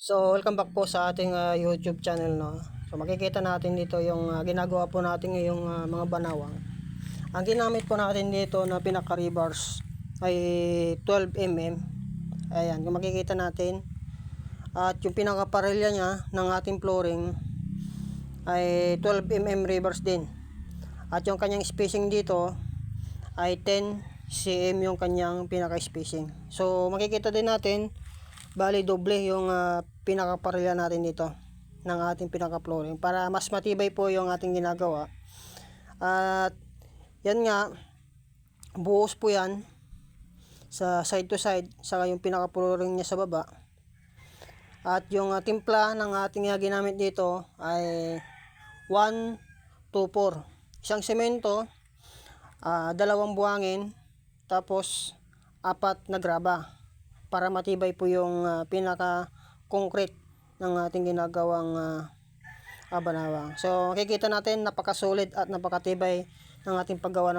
So, welcome back po sa ating ah, YouTube channel, no. So, makikita natin dito yung ah, ginagawa po natin ngayong ah, mga banawang. Ang ginamit po natin dito na pinaka rebars ay 12 mm. Ayan, kung makikita natin. At yung pinaka parilya niya ng ating flooring ay 12 mm rebars din. At yung kanyang spacing dito ay 10 cm yung kanyang pinaka spacing. So, makikita din natin Bali doble yung uh, pinakaparila natin dito ng ating pinaka-flooring para mas matibay po yung ating ginagawa. At yan nga buhos po yan sa side to side saka yung pinaka-flooring niya sa baba. At yung uh, timpla ng ating uh, ginamit dito ay 1 2 4. Isang semento, ah, dalawang buhangin, tapos apat na graba para matibay po yung ah, pinaka concrete ng ating ginagawang uh, abanawang. So makikita natin napaka-solid at napakatibay ng ating paggawa ng